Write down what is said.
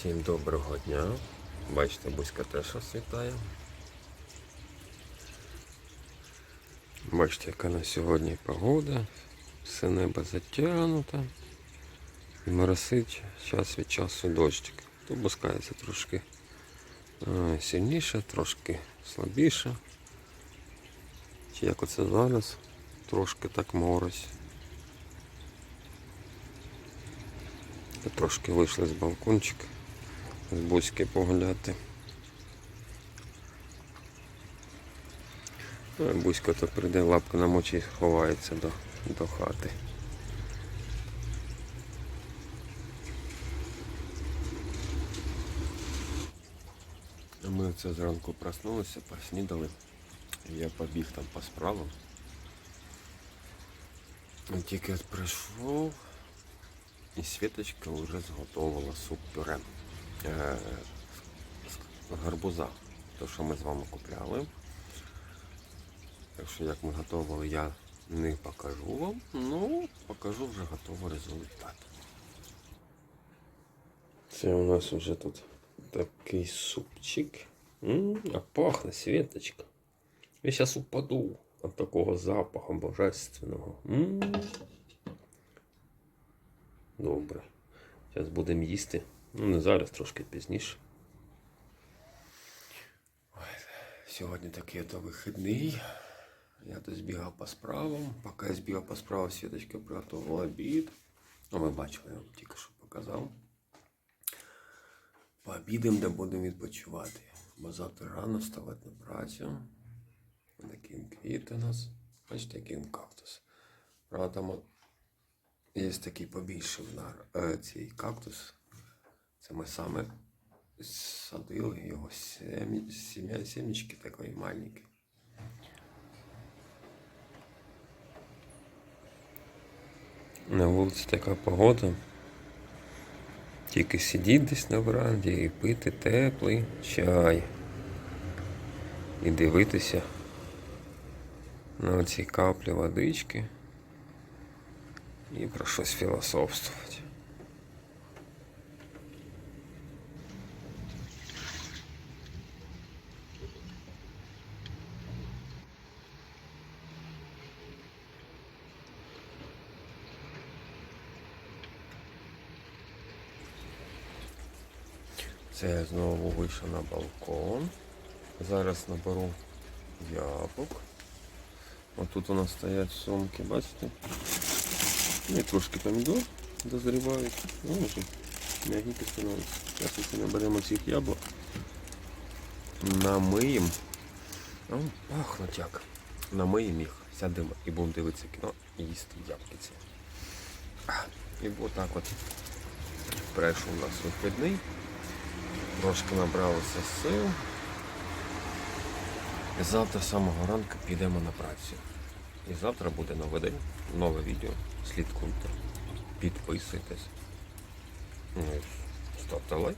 Всім доброго дня. Бачите, Буська теж освітає. Бачите, яка на сьогодні погода. Все небо затягнуто. І моросить час від часу дощик. То пускається трошки е, сильніше, трошки слабіше. Чи як оце зараз, трошки так морось. Трошки вийшли з балкончика з Буськи погуляти. Ну, і то прийде, лапку намочить і ховається до, до хати. Ми це зранку проснулися, поснідали. Я побіг там по справам. Тільки прийшов, і Світочка вже зготовила суп-пюре е, з гарбуза. То, що ми з вами купляли. Так що як ми готували, я не покажу вам, ну покажу вже готовий результат. Це у нас вже тут такий супчик. М, а пахне Світочка. Я зараз упаду від такого запаху божественного. М. Добре. Зараз будемо їсти. Ну, не зараз, трошки пізніше. Ой, Сьогодні такий то вихідний. Я тут збігав по справам. Поки я збігав по справам, Світочка приготувала обід. Ну, ви бачили, я вам тільки що показав. Пообідаємо, де будемо відпочивати. Бо завтра рано вставати на працю. Такий квіт у нас. Бачите, який кактус. Правда, там є такий побільший е, цей кактус. Це ми саме садили його сім'я, такої маленької. На вулиці така погода. Тільки сидіть десь на веранді і пити теплий чай. І дивитися на оці каплі водички і про щось філософствувати. Це я знову вийшов на балкон. Зараз наберу яблук. Отут у нас стоять сумки, бачите? І трошки помідор дозрівають. Ну, вже м'ягенько становиться. Зараз оце наберемо цих яблук. Намиємо. Пахнуть як. Намиємо їх, сядемо і будемо дивитися кіно і їсти ябки ці. І отак от прийшов у нас вихідний. Трошки набралося сил. І завтра з самого ранку підемо на працю. І завтра буде новий день, нове відео. Слідкуйте, підписуйтесь. Ну, і ставте лайк.